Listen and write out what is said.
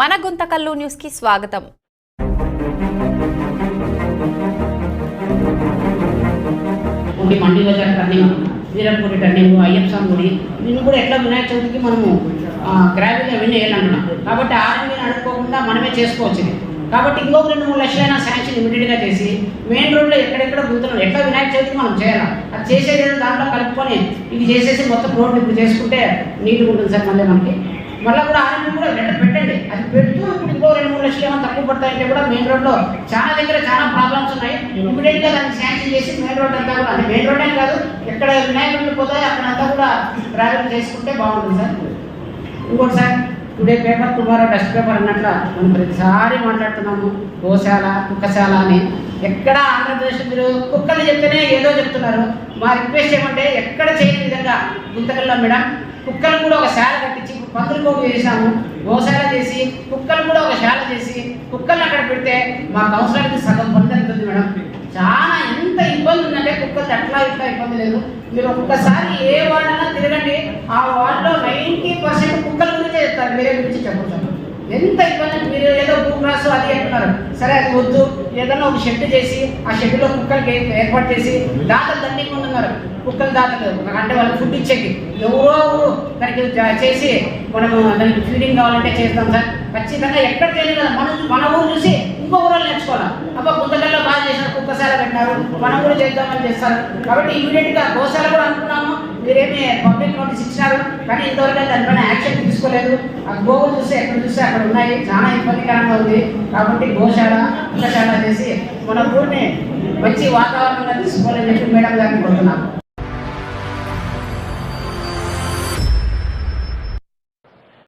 మన గుంతకల్లు న్యూస్కి స్వాగతం. ఉండి మండి బజార్ టర్నింగ్ వీరంపూడి టర్నింగ్ అయ్యప్ప గుడి నిన్ను కూడా ఎట్లా వినాయక చవితికి మనము గ్రావీగా విన్ వేయాలనుకున్నాం కాబట్టి ఆర్ఎంబీని అడుక్కోకుండా మనమే చేసుకోవచ్చు ఇది. కాబట్టి ఇంకొక రెండు మూడు లక్షలైనా శాంక్షన్ ఇమీడియట్గా చేసి మెయిన్ రోడ్లో ఎక్కడెక్కడ గుర్తున్నాం ఎట్లా వినాయక చవితికి మనం చేయాలి? అది చేసేది దాంట్లో కలుపుకొని ఇది చేసేసి మొత్తం రోడ్డు ఇప్పుడు చేసుకుంటే నీట్గా ఉంటుంది సార్ మళ్ళీ మనకి. మళ్ళీ కూడా ఆర్ఎంబీ కూడా రెండు పెట్టండి. అది పెడుతూ ఇప్పుడు ఇంకో రెండు మూడు లక్షలు ఏమైనా తక్కువ పడతాయంటే కూడా మెయిన్ రోడ్లో చాలా దగ్గర చాలా ప్రాబ్లమ్స్ ఉన్నాయి. ఇమీడియట్గా దాన్ని శాంక్షన్ చేసి మెయిన్ రోడ్ అంతా కూడా అది మెయిన్ రోడ్ కాదు ఎక్కడ వినాయకుడు పోతాయి అక్కడంతా కూడా ట్రావెల్ చేసుకుంటే బాగుంటుంది సార్. ఇంకోటి sir today paper tomorrow dust paper అన్నట్ల మనం ప్రతిసారి మాట్లాడుతున్నాము గోశాల కుక్కశాల అని. ఎక్కడ ఆంధ్రప్రదేశ్ మీరు కుక్కలు చెప్తేనే ఏదో చెప్తున్నారు. మా రిక్వెస్ట్ ఏమంటే ఎక్కడ చేయని విధంగా గుంతకల్లో మేడం కుక్కలు కూడా ఒక శాల కట్టి పందులు పోగు చేసాము గోశాల చేసి కుక్కలు కూడా ఒక శాల చేసి కుక్కలను అక్కడ పెడితే మా కౌన్సిలర్కి సగం పని జరుగుతుంది మేడం. చాలా ఎంత ఇబ్బంది ఉందంటే కుక్కలు అట్లా ఇట్లా ఇబ్బంది లేదు. మీరు ఒక్కసారి ఏ వార్డైనా తిరగండి. ఆ వార్డులో నైంటీ పర్సెంట్ కుక్కల గురించి చెప్తారు. మీరే గురించి చెప్పచ్చు ఎంత ఇబ్బంది మీరు ఏదో భూక్రాస్ అది అంటున్నారు. సరే అది వద్దు. ఏదైనా ఒక షెడ్ చేసి ఆ షెడ్లో కుక్కలకి ఏర్పాటు చేసి దాతలు దండిగా ఉన్నారు కుక్కలు దాతలు అంటే వాళ్ళకి ఫుడ్ ఇచ్చేకి. ఎవరో దానికి చేసి మనము దానికి ఫీడింగ్ కావాలంటే చేస్తాం సార్. ఖచ్చితంగా ఎక్కడ తెలియదు కదా మన మన ఊరు చూసి ఇంకో ఊరు నేర్చుకోవాలి? అబ్బా గుంతకల్లో బాగా చేశారు కుక్కశాల పెట్టినారు. మనం కూడా చేద్దామని చేస్తారు. కాబట్టి ఇమీడియట్గా గోశాల కూడా అనుకున్నాము. మీరేమి పబ్లిక్ నోటీస్ ఇచ్చినారు? కానీ ఇంతవరకు దానిపైన యాక్షన్ తీసుకోలేదు. ఆ గోవులు చూస్తే ఎక్కడ చూస్తే అక్కడ ఉన్నాయి. చాలా ఇబ్బందికరంగా ఉంది. కాబట్టి గోశాల కుక్కశాల చేసి మన ఊరిని మంచి వాతావరణంగా తీసుకోవాలని చెప్పి మేడం గారిని కోరుతున్నాం.